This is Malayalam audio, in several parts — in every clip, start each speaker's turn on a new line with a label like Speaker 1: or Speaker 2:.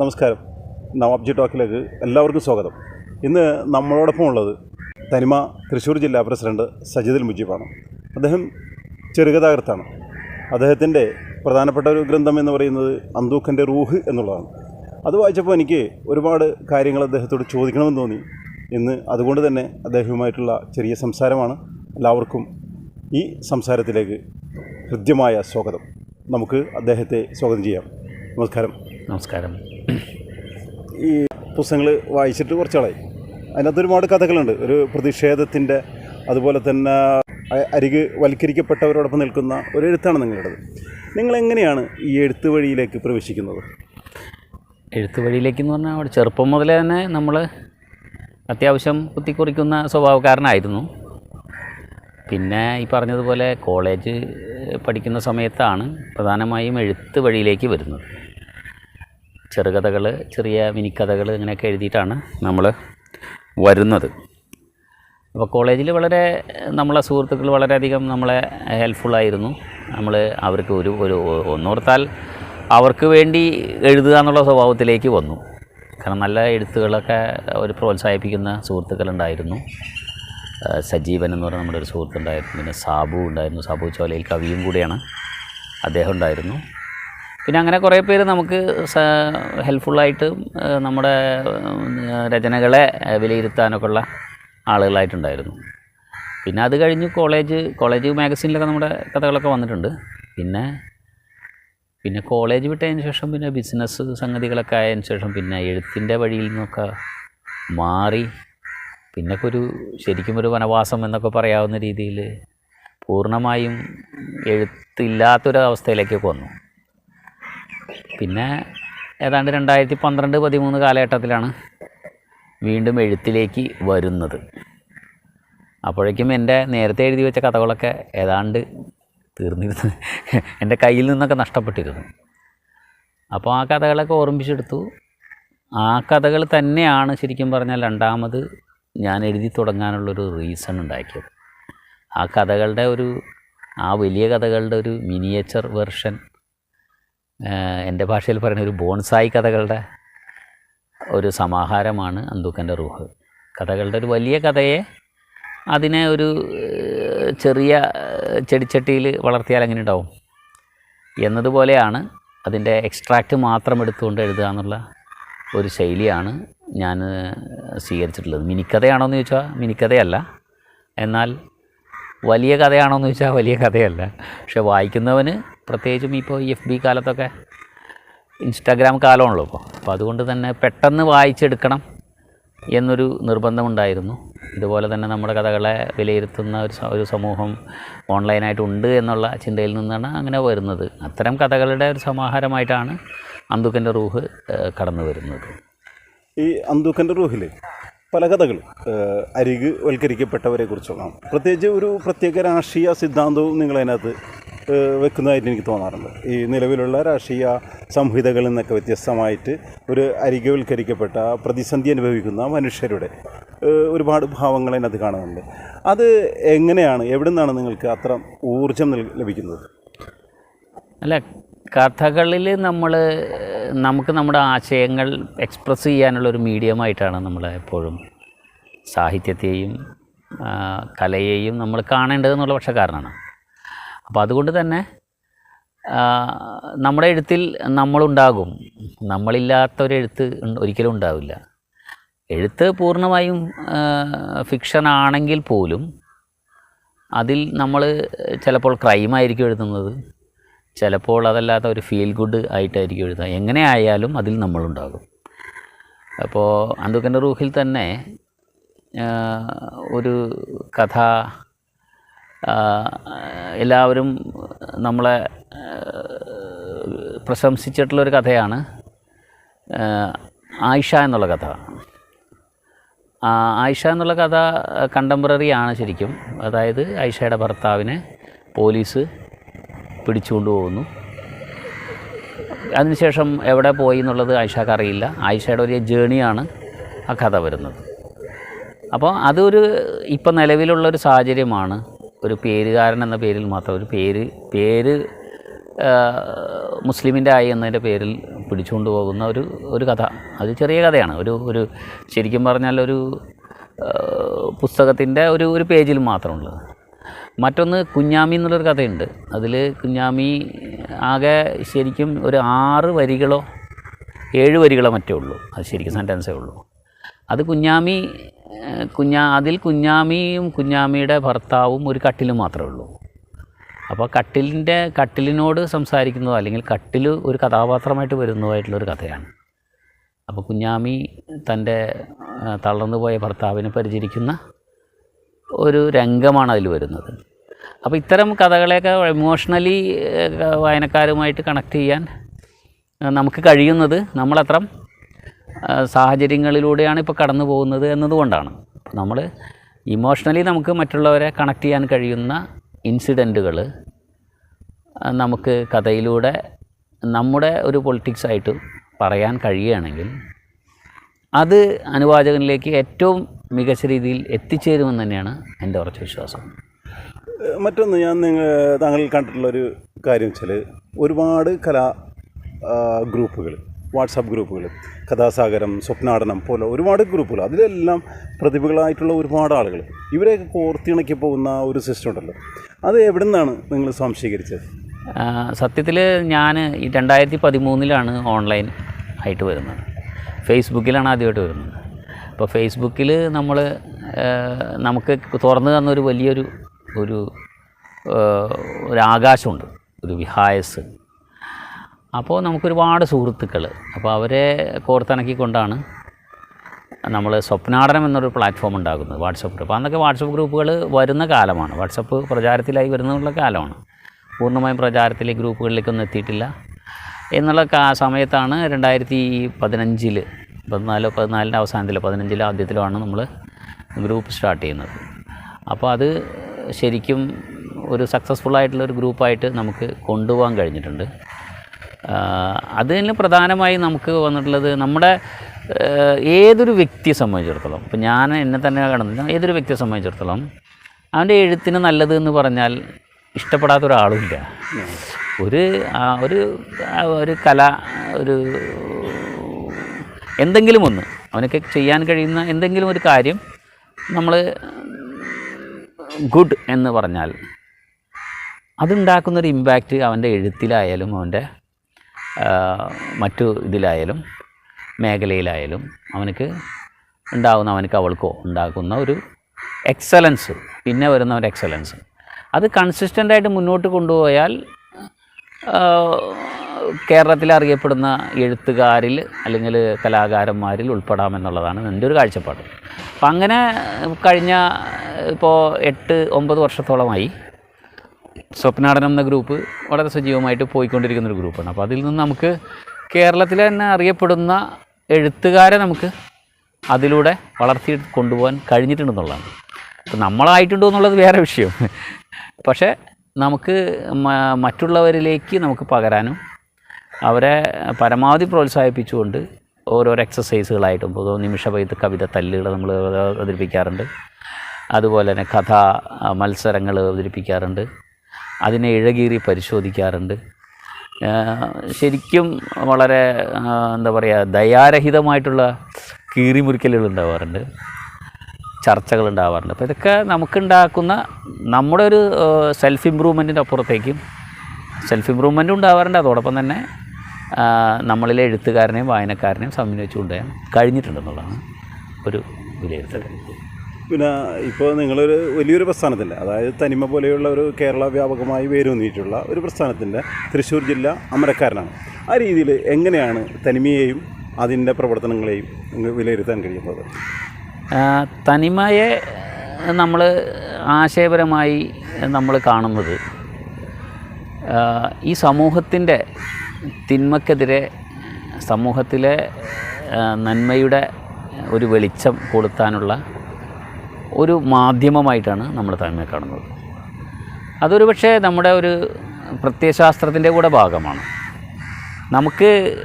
Speaker 1: നമസ്കാരം. നവാബ്ജി ടോക്കിലേക്ക് എല്ലാവർക്കും സ്വാഗതം. ഇന്ന് നമ്മളോടൊപ്പം ഉള്ളത് തനിമ തൃശ്ശൂർ ജില്ലാ പ്രസിഡന്റ് സജിദുൽ മുജീബാണ്. അദ്ദേഹം ചെറുകഥാകൃത്താണ് അദ്ദേഹത്തിന്റെ പ്രധാനപ്പെട്ട ഒരു ഗ്രന്ഥം എന്ന് പറയുന്നത് അന്തൂക്കന്റെ റൂഹ് എന്നുള്ളതാണ്. അത് വായിച്ചപ്പോൾ എനിക്ക് ഒരുപാട് കാര്യങ്ങൾ അദ്ദേഹത്തോട് ചോദിക്കണമെന്ന് തോന്നി. ഇന്ന് അതുകൊണ്ട് തന്നെ അദ്ദേഹവുമായിട്ടുള്ള ചെറിയ സംസാരമാണ് എല്ലാവർക്കും ഈ സംസാരത്തിലേക്ക് ഹൃദ്യമായ സ്വാഗതം. നമുക്ക് അദ്ദേഹത്തെ സ്വാഗതം ചെയ്യാം. നമസ്കാരം.
Speaker 2: നമസ്കാരം.
Speaker 1: ഈ പുസ്തകങ്ങൾ വായിച്ചിട്ട് കുറച്ചാളായി. അതിനകത്ത് ഒരുപാട് കഥകളുണ്ട്. ഒരു പ്രതിഷേധത്തിന്റെ അതുപോലെ തന്നെ അരികെ വൽക്കരിക്കപ്പെട്ടവരോടൊപ്പം നിൽക്കുന്ന ഒരു എഴുത്താണ് നിങ്ങൾ എങ്ങനെയാണ് ഈ എഴുത്ത് വഴിയിലേക്ക് പ്രവേശിക്കുന്നത്?
Speaker 2: എഴുത്ത് വഴിയിലേക്ക് എന്ന് പറഞ്ഞാൽ അവിടെ ചെറുപ്പം മുതലേ തന്നെ നമ്മൾ അത്യാവശ്യം കുത്തിക്കുറിക്കുന്ന സ്വഭാവക്കാരനായിരുന്നു. പിന്നെ ഈ പറഞ്ഞതുപോലെ കോളേജ് പഠിക്കുന്ന സമയത്താണ് പ്രധാനമായും എഴുത്ത് വഴിയിലേക്ക് വരുന്നത്. ചെറുകഥകൾ ചെറിയ മിനിക്കഥകൾ ഇങ്ങനെയൊക്കെ എഴുതിയിട്ടാണ് നമ്മൾ വരുന്നത്. അപ്പോൾ കോളേജിൽ വളരെ നമ്മളെ സുഹൃത്തുക്കൾ വളരെയധികം നമ്മളെ ഹെൽപ്ഫുള്ളായിരുന്നു നമ്മൾ അവർക്ക് ഒരു ഒരു ഒന്നോർത്താൽ അവർക്ക് വേണ്ടി എഴുതുക എന്നുള്ള സ്വഭാവത്തിലേക്ക് വന്നു. കാരണം നല്ല എഴുത്തുകളൊക്കെ ഒരു പ്രോത്സാഹിപ്പിക്കുന്ന സുഹൃത്തുക്കളുണ്ടായിരുന്നു. സജീവൻ എന്ന് പറയുന്ന നമ്മുടെ ഒരു സുഹൃത്തുണ്ടായിരുന്നു. പിന്നെ സാബു ഉണ്ടായിരുന്നു. സാബു ചോലയിൽ കവിയും കൂടിയാണ് അദ്ദേഹം ഉണ്ടായിരുന്നു. പിന്നെ അങ്ങനെ കുറേ പേര് നമുക്ക് ഹെൽപ്ഫുള്ളായിട്ട് നമ്മുടെ രചനകളെ വിലയിരുത്താനൊക്കെ ഉള്ള ആളുകളായിട്ടുണ്ടായിരുന്നു. പിന്നെ അത് കഴിഞ്ഞ് കോളേജ് കോളേജ് മാഗസീനിലൊക്കെ നമ്മുടെ കഥകളൊക്കെ വന്നിട്ടുണ്ട്. പിന്നെ പിന്നെ കോളേജ് വിട്ടതിന് ശേഷം പിന്നെ ബിസിനസ് സംഗതികളൊക്കെ ആയതിനു ശേഷം പിന്നെ എഴുത്തിന്റെ വഴിയിൽ നിന്നൊക്കെ മാറി. പിന്നെ ഒരു ശരിക്കും ഒരു വനവാസം എന്നൊക്കെ പറയാവുന്ന രീതിയിൽ പൂർണമായും എഴുത്തില്ലാത്തൊരവസ്ഥയിലേക്കൊക്കെ വന്നു. പിന്നെ ഏതാണ്ട് രണ്ടായിരത്തി പന്ത്രണ്ട് പതിമൂന്ന് കാലഘട്ടത്തിലാണ് വീണ്ടും എഴുത്തിലേക്ക് വരുന്നത്. അപ്പോഴേക്കും എന്റെ നേരത്തെ എഴുതി വെച്ച കഥകളൊക്കെ ഏതാണ്ട് തീർന്നിരുന്നു. എന്റെ കയ്യിൽ നിന്നൊക്കെ നഷ്ടപ്പെട്ടിരുന്നു. അപ്പോൾ ആ കഥകളൊക്കെ ഓർമ്മിച്ചെടുത്തു ആ കഥകൾ തന്നെയാണ് ശരിക്കും പറഞ്ഞാൽ രണ്ടാമത് ഞാൻ എഴുതി തുടങ്ങാനുള്ളൊരു റീസൺ ഉണ്ടാക്കിയത്. ആ കഥകളുടെ ഒരു ആ വലിയ കഥകളുടെ ഒരു മിനിയേച്ചർ വെർഷൻ എന്റെ ഭാഷയിൽ പറയുന്ന ഒരു ബോൺസായി കഥകളുടെ ഒരു സമാഹാരമാണ് അന്തൂക്കന്റെ റൂഹ്. കഥകളുടെ ഒരു വലിയ കഥയെ അതിനെ ഒരു ചെറിയ ചെടിച്ചട്ടിയിൽ വളർത്തിയാൽ എങ്ങനെ ഉണ്ടാവും? എന്നതുപോലെയാണ് അതിന്റെ എക്സ്ട്രാക്റ്റ് മാത്രം എടുത്തുകൊണ്ട് എഴുതുക എന്നുള്ള ഒരു ശൈലിയാണ് ഞാൻ സ്വീകരിച്ചിട്ടുള്ളത്. മിനിക്കഥയാണോ എന്ന് ചോദിച്ചാൽ മിനിക്കഥയല്ല. എന്നാൽ വലിയ കഥയാണോ എന്ന് ചോദിച്ചാൽ വലിയ കഥയല്ല. പക്ഷെ വായിക്കുന്നവന് പ്രത്യേകിച്ചും ഇപ്പോൾ എഫ് ബി കാലത്തൊക്കെ ഇൻസ്റ്റാഗ്രാം കാലമാണല്ലോ ഇപ്പോൾ. അപ്പോൾ അതുകൊണ്ട് തന്നെ പെട്ടെന്ന് വായിച്ചെടുക്കണം എന്നൊരു നിർബന്ധമുണ്ടായിരുന്നു. ഇതുപോലെ തന്നെ നമ്മുടെ കഥകളെ വിലയിരുത്തുന്ന ഒരു ഒരു സമൂഹം ഓൺലൈനായിട്ട് ഉണ്ട് എന്നുള്ള ചിന്തയിൽ നിന്നാണ് അങ്ങനെ വരുന്നത്. അത്തരം കഥകളുടെ ഒരു സമാഹാരമായിട്ടാണ് അന്തുക്കന്റെ റൂഹ് കടന്നു വരുന്നത്.
Speaker 1: ഈ അന്തുക്കന്റെ റൂഹിൽ പല കഥകൾ അരിക് കുറിച്ചുള്ളതാണ് പ്രത്യേകിച്ച് ഒരു പ്രത്യേക രാഷ്ട്രീയ സിദ്ധാന്തവും നിങ്ങളതിനകത്ത് വെക്കുന്നതായിട്ട് എനിക്ക് തോന്നാറുണ്ട്. ഈ നിലവിലുള്ള രാഷ്ട്രീയ സംഹിതകളിൽ നിന്നൊക്കെ വ്യത്യസ്തമായിട്ട് ഒരു അരികവൽക്കരിക്കപ്പെട്ട പ്രതിസന്ധി അനുഭവിക്കുന്ന മനുഷ്യരുടെ ഒരുപാട് ഭാവങ്ങൾ അതിനകത്ത് കാണുന്നുണ്ട്. അത് എങ്ങനെയാണ് എവിടെ നിന്നാണ് നിങ്ങൾക്ക് അത്ര ഊർജം ലഭിക്കുന്നത്?
Speaker 2: അല്ല കഥകളിൽ നമ്മൾ നമുക്ക് നമ്മുടെ ആശയങ്ങൾ എക്സ്പ്രസ് ചെയ്യാനുള്ള ഒരു മീഡിയമായിട്ടാണ് നമ്മൾ എപ്പോഴും സാഹിത്യത്തെയും കലയെയും നമ്മൾ കാണേണ്ടതെന്നുള്ള പക്ഷേ പക്ഷക്കാരനാണ് അപ്പോൾ അതുകൊണ്ട് തന്നെ നമ്മുടെ എഴുത്തിൽ നമ്മളുണ്ടാകും. നമ്മളില്ലാത്ത ഒരു എഴുത്ത് ഒരിക്കലും ഉണ്ടാവില്ല. എഴുത്ത് പൂർണമായും ഫിക്ഷൻ ആണെങ്കിൽ പോലും അതിൽ നമ്മൾ ചിലപ്പോൾ ക്രൈമായിരിക്കും എഴുതുന്നത്. ചിലപ്പോൾ അതല്ലാത്ത ഒരു ഫീൽ ഗുഡ് ആയിട്ടായിരിക്കും എഴുതുക എങ്ങനെ ആയാലും അതിൽ നമ്മളുണ്ടാകും. അപ്പോൾ അന്തുക്കന്റെ റൂഹിൽ തന്നെ ഒരു കഥ എല്ലാവരും നമ്മളെ പ്രശംസിച്ചിട്ടുള്ളൊരു കഥയാണ് ആയിഷ എന്നുള്ള കഥ. ആയിഷ എന്നുള്ള കഥ കണ്ടംപററി ആണ് ശരിക്കും. അതായത് ആയിഷയുടെ ഭർത്താവിനെ പോലീസ് പിടിച്ചുകൊണ്ട് പോകുന്നു. അതിനുശേഷം എവിടെ പോയി എന്നുള്ളത് ആയിഷക്ക് അറിയില്ല. ആയിഷയുടെ ഒരു ജേണിയാണ് ആ കഥ വരുന്നത്. അപ്പോൾ അതൊരു ഇപ്പം നിലവിലുള്ളൊരു സാഹചര്യമാണ്. ഒരു പേരുകാരൻ എന്ന പേരിൽ മാത്രം ഒരു പേര് പേര് മുസ്ലിമിന്റെ ആയി എന്നതിന്റെ പേരിൽ പിടിച്ചുകൊണ്ട് പോകുന്ന ഒരു ഒരു കഥ. അത് ചെറിയ കഥയാണ്. ഒരു ഒരു ശരിക്കും പറഞ്ഞാൽ ഒരു പുസ്തകത്തിന്റെ ഒരു ഒരു പേജിൽ മാത്രമുള്ളത് മറ്റൊന്ന് കുഞ്ഞാമി എന്നുള്ളൊരു കഥയുണ്ട്. അതിൽ കുഞ്ഞാമി ആകെ ശരിക്കും ഒരു ആറ് വരികളോ ഏഴ് വരികളോ മറ്റേ ഉള്ളൂ. അത് ശരിക്കും സെന്റൻസേ ഉള്ളൂ. അത് കുഞ്ഞാമി കുഞ്ഞാ അതിൽ കുഞ്ഞാമിയും കുഞ്ഞാമിയുടെ ഭർത്താവും ഒരു കട്ടിലും മാത്രമേ ഉള്ളൂ. അപ്പോൾ കട്ടിലിന്റെ കട്ടിലിനോട് സംസാരിക്കുന്നതോ അല്ലെങ്കിൽ കട്ടിൽ ഒരു കഥാപാത്രമായിട്ട് വരുന്നതായിട്ടുള്ളൊരു കഥയാണ്. അപ്പോൾ കുഞ്ഞാമി തന്റെ തളർന്നുപോയ തളർന്നു പോയ ഭർത്താവിനെ പരിചരിക്കുന്ന ഒരു രംഗമാണ് അതിൽ വരുന്നത്. അപ്പോൾ ഇത്തരം കഥകളെയൊക്കെ ഇമോഷണലി വായനക്കാരുമായിട്ട് കണക്ട് ചെയ്യാൻ നമുക്ക് കഴിയുന്നത് നമ്മളത്ര സാഹചര്യങ്ങളിലൂടെയാണ് ഇപ്പോൾ കടന്നു പോകുന്നത് എന്നതുകൊണ്ടാണ്. നമ്മൾ ഇമോഷണലി നമുക്ക് മറ്റുള്ളവരെ കണക്ട് ചെയ്യാൻ കഴിയുന്ന ഇൻസിഡന്റുകൾ നമുക്ക് കഥയിലൂടെ നമ്മുടെ ഒരു പൊളിറ്റിക്സായിട്ട് പറയാൻ കഴിയുകയാണെങ്കിൽ അത് അനുവാചകനിലേക്ക് ഏറ്റവും മികച്ച രീതിയിൽ എത്തിച്ചേരുമെന്ന് തന്നെയാണ് എന്റെ ഉറച്ച വിശ്വാസം.
Speaker 1: മറ്റൊന്ന് ഞാൻ നിങ്ങൾ താങ്കൾ കണ്ടിട്ടുള്ളൊരു കാര്യം വെച്ചാൽ ഒരുപാട് കലാ ഗ്രൂപ്പുകൾ വാട്സാപ്പ് ഗ്രൂപ്പുകൾ കഥാസാഗരം സ്വപ്നാടനം പോലെ ഒരുപാട് ഗ്രൂപ്പുകൾ അതിലെല്ലാം പ്രതിഭകളായിട്ടുള്ള ഒരുപാട് ആളുകൾ. ഇവരെയൊക്കെ കോർത്തിണക്കി പോകുന്ന ഒരു സിസ്റ്റം ഉണ്ടല്ലോ. അത് എവിടെ നിന്നാണ് നിങ്ങൾ സ്വാംശീകരിച്ചത്
Speaker 2: സത്യത്തിൽ ഞാൻ ഈ രണ്ടായിരത്തി പതിമൂന്നിലാണ് ഓൺലൈൻ ആയിട്ട് വരുന്നത്. ഫേസ്ബുക്കിലാണ് ആദ്യമായിട്ട് വരുന്നത്. അപ്പോൾ ഫേസ്ബുക്കിൽ നമ്മൾ നമുക്ക് തുറന്നു തന്നൊരു വലിയൊരു ഒരു ഒരു ആകാശമുണ്ട് ഒരു വിഹായസ്. അപ്പോൾ നമുക്കൊരുപാട് സുഹൃത്തുക്കൾ അപ്പോൾ അവരെ കോർത്തിണക്കിക്കൊണ്ടാണ് നമ്മൾ സ്വപ്നാടനം എന്നൊരു പ്ലാറ്റ്ഫോം ഉണ്ടാക്കുന്നത് വാട്സപ്പ് ഗ്രൂപ്പ് അന്നൊക്കെ വാട്സപ്പ് ഗ്രൂപ്പുകൾ വരുന്ന കാലമാണ്. വാട്സപ്പ് പ്രചാരത്തിലായി വരുന്നുള്ള കാലമാണ്. പൂർണമായും പ്രചാരത്തിലെ ഗ്രൂപ്പുകളിലേക്കൊന്നും എത്തിയിട്ടില്ല. എന്നുള്ള കാ സമയത്താണ് രണ്ടായിരത്തി പതിനഞ്ചിൽ പതിനാലോ പതിനാലിന്റെ അവസാനത്തിലോ പതിനഞ്ചിലോ ആദ്യത്തിലോ ആണ് നമ്മൾ ഗ്രൂപ്പ് സ്റ്റാർട്ട് ചെയ്യുന്നത്. അപ്പോൾ അത് ശരിക്കും ഒരു സക്സസ്ഫുൾ ആയിട്ടുള്ള ഒരു ഗ്രൂപ്പായിട്ട് നമുക്ക് കൊണ്ടുപോകാൻ കഴിഞ്ഞിട്ടുണ്ട്. അതിന് പ്രധാനമായി നമുക്ക് വന്നിട്ടുള്ളത് നമ്മുടെ ഏതൊരു വ്യക്തിയെ സംബന്ധിച്ചിടത്തോളം ഇപ്പം ഞാൻ എന്നെ തന്നെ കടന്നില്ല ഏതൊരു വ്യക്തിയെ സംബന്ധിച്ചിടത്തോളം അവന്റെ എഴുത്തിന് നല്ലത് എന്ന് പറഞ്ഞാൽ ഇഷ്ടപ്പെടാത്ത ഒരാളുമില്ല ഒരു ഒരു ഒരു കല ഒരു എന്തെങ്കിലും ഒന്ന് അവനൊക്കെ ചെയ്യാൻ കഴിയുന്ന എന്തെങ്കിലും ഒരു കാര്യം നമ്മൾ ഗുഡ് എന്ന് പറഞ്ഞാൽ അതുണ്ടാക്കുന്നൊരു ഇമ്പാക്റ്റ് അവന്റെ എഴുത്തിലായാലും അവന്റെ മറ്റു ഇതിലായാലും മേഖലയിലായാലും അവനക്ക് ഉണ്ടാകുന്ന അവനക്ക് അവൾക്കോ ഉണ്ടാക്കുന്ന ഒരു എക്സലൻസ് പിന്നെ വരുന്ന ഒരു എക്സലൻസ് അത് കൺസിസ്റ്റന്റായിട്ട് മുന്നോട്ട് കൊണ്ടുപോയാൽ കേരളത്തിൽ അറിയപ്പെടുന്ന എഴുത്തുകാരിൽ അല്ലെങ്കിൽ കലാകാരന്മാരിൽ ഉൾപ്പെടാമെന്നുള്ളതാണ് എന്റെ ഒരു കാഴ്ചപ്പാട്. അപ്പം അങ്ങനെ കഴിഞ്ഞ ഇപ്പോൾ എട്ട് ഒമ്പത് വർഷത്തോളമായി സ്വപ്നാടനം എന്ന ഗ്രൂപ്പ് വളരെ സജീവമായിട്ട് പോയിക്കൊണ്ടിരിക്കുന്ന ഒരു ഗ്രൂപ്പാണ്. അപ്പോൾ അതിൽ നിന്ന് നമുക്ക് കേരളത്തിലെ തന്നെ അറിയപ്പെടുന്ന എഴുത്തുകാരെ നമുക്ക് അതിലൂടെ വളർത്തി കൊണ്ടുപോകാൻ കഴിഞ്ഞിട്ടുണ്ടെന്നുള്ളതാണ്. ഇപ്പം നമ്മളായിട്ടുണ്ടോ എന്നുള്ളത് വേറെ വിഷയം. പക്ഷേ നമുക്ക് മറ്റുള്ളവരിലേക്ക് നമുക്ക് പകരാനും അവരെ പരമാവധി പ്രോത്സാഹിപ്പിച്ചുകൊണ്ട് ഓരോരോ എക്സസൈസുകളായിട്ടും ഇപ്പോൾ നിമിഷ പൈത്ത് കവിത തല്ലുകൾ നമ്മൾ അവതരിപ്പിക്കാറുണ്ട്. അതുപോലെ തന്നെ കഥ മത്സരങ്ങൾ അവതരിപ്പിക്കാറുണ്ട്. അതിനെ ഇഴകീറി പരിശോധിക്കാറുണ്ട്. ശരിക്കും വളരെ എന്താ പറയുക ദയാരഹിതമായിട്ടുള്ള കീറിമുറിക്കലുകൾ ഉണ്ടാവാറുണ്ട് ചർച്ചകൾ ഉണ്ടാവാറുണ്ട് അപ്പോൾ ഇതൊക്കെ നമുക്കുണ്ടാക്കുന്ന നമ്മുടെ ഒരു സെൽഫ് ഇമ്പ്രൂവ്മെന്റിന്റെ അപ്പുറത്തേക്കും സെൽഫ് ഇമ്പ്രൂവ്മെന്റും ഉണ്ടാവാറുണ്ട്. അതോടൊപ്പം തന്നെ നമ്മളിലെ എഴുത്തുകാരനെയും വായനക്കാരനെയും സമന്വയിച്ചുകൊണ്ട് കഴിഞ്ഞിട്ടുണ്ടെന്നുള്ളതാണ് ഒരു വിലയിരുത്തൽ.
Speaker 1: പിന്നെ ഇപ്പോൾ നിങ്ങളൊരു വലിയൊരു പ്രസ്ഥാനത്തിന്റെ അതായത് തനിമ പോലെയുള്ള ഒരു കേരള വ്യാപകമായി വേരൂന്നിയിട്ടുള്ള ഒരു പ്രസ്ഥാനത്തിന്റെ തൃശ്ശൂർ ജില്ല അമരക്കാരനാണ്. ആ രീതിയിൽ എങ്ങനെയാണ് തനിമയെയും അതിന്റെ പ്രവർത്തനങ്ങളെയും വിലയിരുത്താൻ കഴിയുന്നത്?
Speaker 2: തനിമയെ നമ്മൾ ആശയപരമായി നമ്മൾ കാണുന്നത് ഈ സമൂഹത്തിന്റെ തിന്മക്കെതിരെ സമൂഹത്തിലെ നന്മയുടെ ഒരു വെളിച്ചം കൊടുത്താനുള്ള ഒരു മാധ്യമമായിട്ടാണ് നമ്മൾ തനിമയെ കാണുന്നത്. അതൊരു പക്ഷേ നമ്മുടെ ഒരു പ്രത്യയശാസ്ത്രത്തിന്റെ കൂടെ ഭാഗമാണ്. നമുക്ക്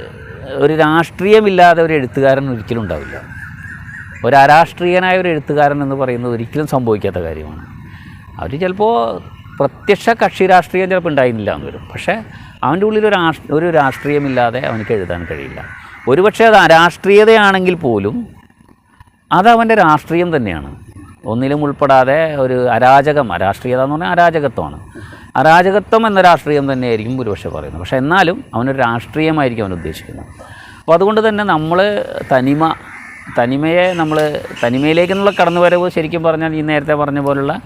Speaker 2: ഒരു രാഷ്ട്രീയമില്ലാതെ ഒരു എഴുത്തുകാരൻ ഒരിക്കലും ഉണ്ടാവില്ല. ഒരു അരാഷ്ട്രീയനായ ഒരു എഴുത്തുകാരൻ എന്ന് പറയുന്നത് ഒരിക്കലും സംഭവിക്കാത്ത കാര്യമാണ്. അവർ ചിലപ്പോൾ പ്രത്യക്ഷ കക്ഷി രാഷ്ട്രീയം ചിലപ്പോൾ ഉണ്ടായിരുന്നില്ല എന്ന് വരും. പക്ഷേ അവന്റെ ഉള്ളിൽ ഒരു ഒരു രാഷ്ട്രീയമില്ലാതെ അവനക്ക് എഴുതാൻ കഴിയില്ല. ഒരുപക്ഷെ അത് അരാഷ്ട്രീയതയാണെങ്കിൽ പോലും അത് അവന്റെ രാഷ്ട്രീയം തന്നെയാണ്. ഒന്നിലും ഉൾപ്പെടാതെ ഒരു അരാജകം അരാഷ്ട്രീയത എന്ന് പറഞ്ഞാൽ അരാജകത്വമാണ്. അരാജകത്വം എന്ന രാഷ്ട്രീയം തന്നെയായിരിക്കും ഒരുപക്ഷെ പറയുന്നത്. പക്ഷേ എന്നാലും അവനൊരു രാഷ്ട്രീയമായിരിക്കും അവൻ ഉദ്ദേശിക്കുന്നത്. അപ്പോൾ അതുകൊണ്ട് തന്നെ നമ്മൾ തനിമ തനിമയെ നമ്മൾ തനിമയിലേക്കെന്നുള്ള കടന്നുവരവ് ശരിക്കും പറഞ്ഞാൽ ഈ നേരത്തെ പറഞ്ഞ പോലുള്ള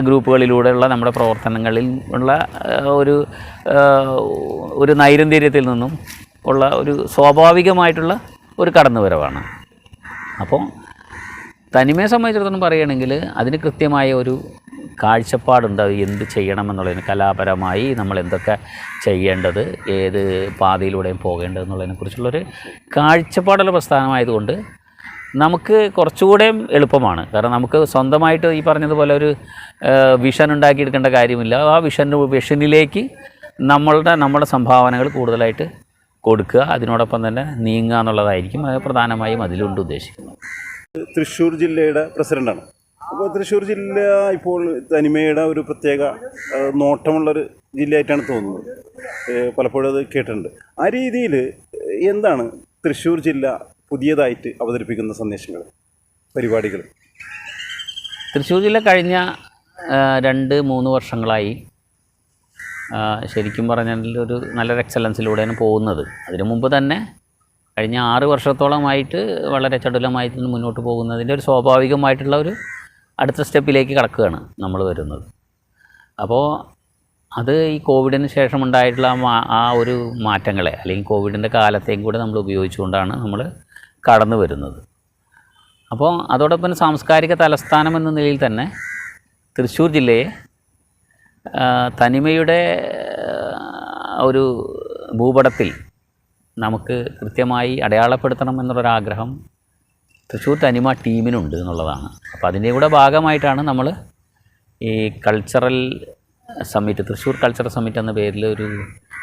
Speaker 2: ഗ്രൂപ്പുകളിലൂടെയുള്ള നമ്മുടെ പ്രവർത്തനങ്ങളിൽ ഉള്ള ഒരു ഒരു നൈരന്തര്യത്തിൽ നിന്നും ഉള്ള ഒരു സ്വാഭാവികമായിട്ടുള്ള ഒരു കടന്നുവരവാണ്. അപ്പോൾ തനിമയെ സംബന്ധിച്ചിടത്തോളം പറയുകയാണെങ്കിൽ അതിന് കൃത്യമായ ഒരു കാഴ്ചപ്പാടുണ്ട് അത് എന്ത് ചെയ്യണമെന്നുള്ളതിന് കലാപരമായി നമ്മൾ എന്തൊക്കെ ചെയ്യേണ്ടത് ഏത് പാതയിലൂടെയും പോകേണ്ടത് എന്നുള്ളതിനെക്കുറിച്ചുള്ളൊരു കാഴ്ചപ്പാടുള്ള പ്രസ്ഥാനമായതുകൊണ്ട് നമുക്ക് കുറച്ചുകൂടെയും എളുപ്പമാണ്. കാരണം നമുക്ക് സ്വന്തമായിട്ട് ഈ പറഞ്ഞതുപോലെ ഒരു വിഷൻ ഉണ്ടാക്കിയെടുക്കേണ്ട കാര്യമില്ല. ആ വിഷൻ വിഷനിലേക്ക് നമ്മളുടെ നമ്മുടെ സംഭാവനകൾ കൂടുതലായിട്ട് കൊടുക്കുക അതിനോടൊപ്പം തന്നെ നീങ്ങുക എന്നുള്ളതായിരിക്കും പ്രധാനമായും അതിലുണ്ട് ഉദ്ദേശിക്കുന്നത്.
Speaker 1: തൃശ്ശൂർ ജില്ലയുടെ പ്രസിഡന്റാണ് അപ്പോൾ തൃശ്ശൂർ ജില്ല ഇപ്പോൾ തനിമയുടെ ഒരു പ്രത്യേക നോട്ടമുള്ളൊരു ജില്ലയായിട്ടാണ് തോന്നുന്നത്. പലപ്പോഴും അത് കേട്ടിട്ടുണ്ട്. ആ രീതിയിൽ എന്താണ് തൃശ്ശൂർ ജില്ല പുതിയതായിട്ട് അവതരിപ്പിക്കുന്ന സന്ദേശങ്ങൾ പരിപാടികൾ?
Speaker 2: തൃശ്ശൂർ ജില്ല കഴിഞ്ഞ രണ്ട് മൂന്ന് വർഷങ്ങളായി ശരിക്കും പറഞ്ഞാൽ ഒരു നല്ലൊരു എക്സലൻസിലൂടെയാണ് പോകുന്നത്. അതിനു മുമ്പ് തന്നെ കഴിഞ്ഞ ആറ് വർഷത്തോളമായിട്ട് വളരെ ചടുലമായി മുന്നോട്ട് പോകുന്നതിന്റെ ഒരു സ്വാഭാവികമായിട്ടുള്ള ഒരു അടുത്ത സ്റ്റെപ്പിലേക്ക് കടക്കുകയാണ് നമ്മൾ വരുന്നത്. അപ്പോൾ അത് ഈ കോവിഡിന് ശേഷം ഉണ്ടായിട്ടുള്ള ആ ഒരു മാറ്റങ്ങളെ അല്ലെങ്കിൽ കോവിഡിന്റെ കാലത്തെയും കൂടെ നമ്മൾ ഉപയോഗിച്ചുകൊണ്ടാണ് നമ്മൾ കടന്നു വരുന്നത്. അപ്പോൾ അതോടൊപ്പം സാംസ്കാരിക തലസ്ഥാനം എന്ന നിലയിൽ തന്നെ തൃശ്ശൂർ ജില്ലയെ തനിമയുടെ ഒരു ഭൂപടത്തിൽ നമുക്ക് കൃത്യമായി അടയാളപ്പെടുത്തണം എന്നുള്ളൊരാഗ്രഹം തൃശ്ശൂർ തനിമ ടീമിനുണ്ട് എന്നുള്ളതാണ്. അപ്പോൾ അതിന്റെ കൂടെ ഭാഗമായിട്ടാണ് നമ്മൾ ഈ cultural summit Thrissur cultural summit എന്ന പേരിൽ ഒരു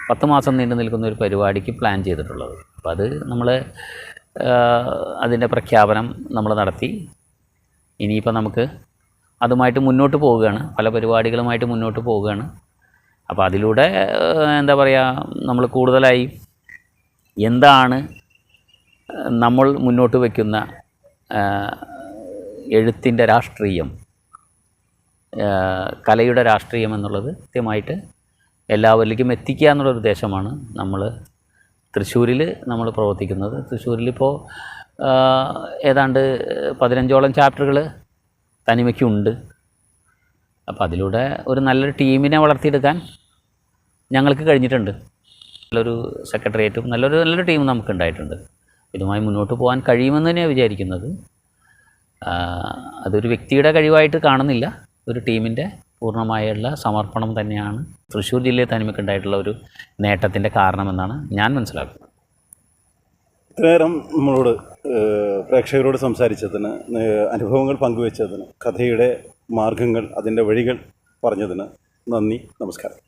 Speaker 2: പത്ത് മാസം നീണ്ടു നിൽക്കുന്ന ഒരു പരിപാടിക്ക് പ്ലാൻ ചെയ്തിട്ടുള്ളത്. അപ്പോൾ അത് നമ്മൾ അതിന്റെ പ്രഖ്യാപനം നമ്മൾ നടത്തി. ഇനിയിപ്പോൾ നമുക്ക് അതുമായിട്ട് മുന്നോട്ട് പോവുകയാണ്. പല പരിപാടികളുമായിട്ട് മുന്നോട്ട് പോവുകയാണ്. അപ്പോൾ അതിലൂടെ എന്താ പറയുക നമ്മൾ കൂടുതലായി എന്താണ് നമ്മൾ മുന്നോട്ട് വയ്ക്കുന്ന എഴുത്തിന്റെ രാഷ്ട്രീയം കലയുടെ രാഷ്ട്രീയം എന്നുള്ളത് കൃത്യമായിട്ട് എല്ലാവരിലേക്കും എത്തിക്കുക എന്നുള്ളൊരു ഉദ്ദേശമാണ് നമ്മൾ തൃശ്ശൂരിൽ നമ്മൾ പ്രവർത്തിക്കുന്നത്. തൃശ്ശൂരിലിപ്പോൾ ഏതാണ്ട് പതിനഞ്ചോളം ചാപ്റ്ററുകൾ തനിമയ്ക്കുണ്ട്. അപ്പോൾ അതിലൂടെ ഒരു നല്ലൊരു ടീമിനെ വളർത്തിയെടുക്കാൻ ഞങ്ങൾക്ക് കഴിഞ്ഞിട്ടുണ്ട്. നല്ലൊരു സെക്രട്ടേറിയറ്റും നല്ലൊരു നല്ലൊരു ടീം നമുക്ക് ഉണ്ടായിട്ടുണ്ട് ഇതുമായി മുന്നോട്ട് പോകാൻ കഴിയുമെന്ന് തന്നെയാണ് വിചാരിക്കുന്നത്. അതൊരു വ്യക്തിയുടെ കഴിവായിട്ട് കാണുന്നില്ല. ഒരു ടീമിന്റെ പൂർണമായുള്ള സമർപ്പണം തന്നെയാണ് തൃശ്ശൂർ ജില്ലയെ തനിമയ്ക്ക് ഉണ്ടായിട്ടുള്ള ഒരു നേട്ടത്തിന്റെ കാരണമെന്നാണ് ഞാൻ മനസ്സിലാക്കുന്നത്.
Speaker 1: ഇത്രനേരം നമ്മളോട് പ്രേക്ഷകരോട് സംസാരിച്ചതിന് അനുഭവങ്ങൾ പങ്കുവച്ചതിന് കഥയുടെ മാർഗങ്ങൾ അതിന്റെ വഴികൾ പറഞ്ഞതിന് നന്ദി നമസ്കാരം.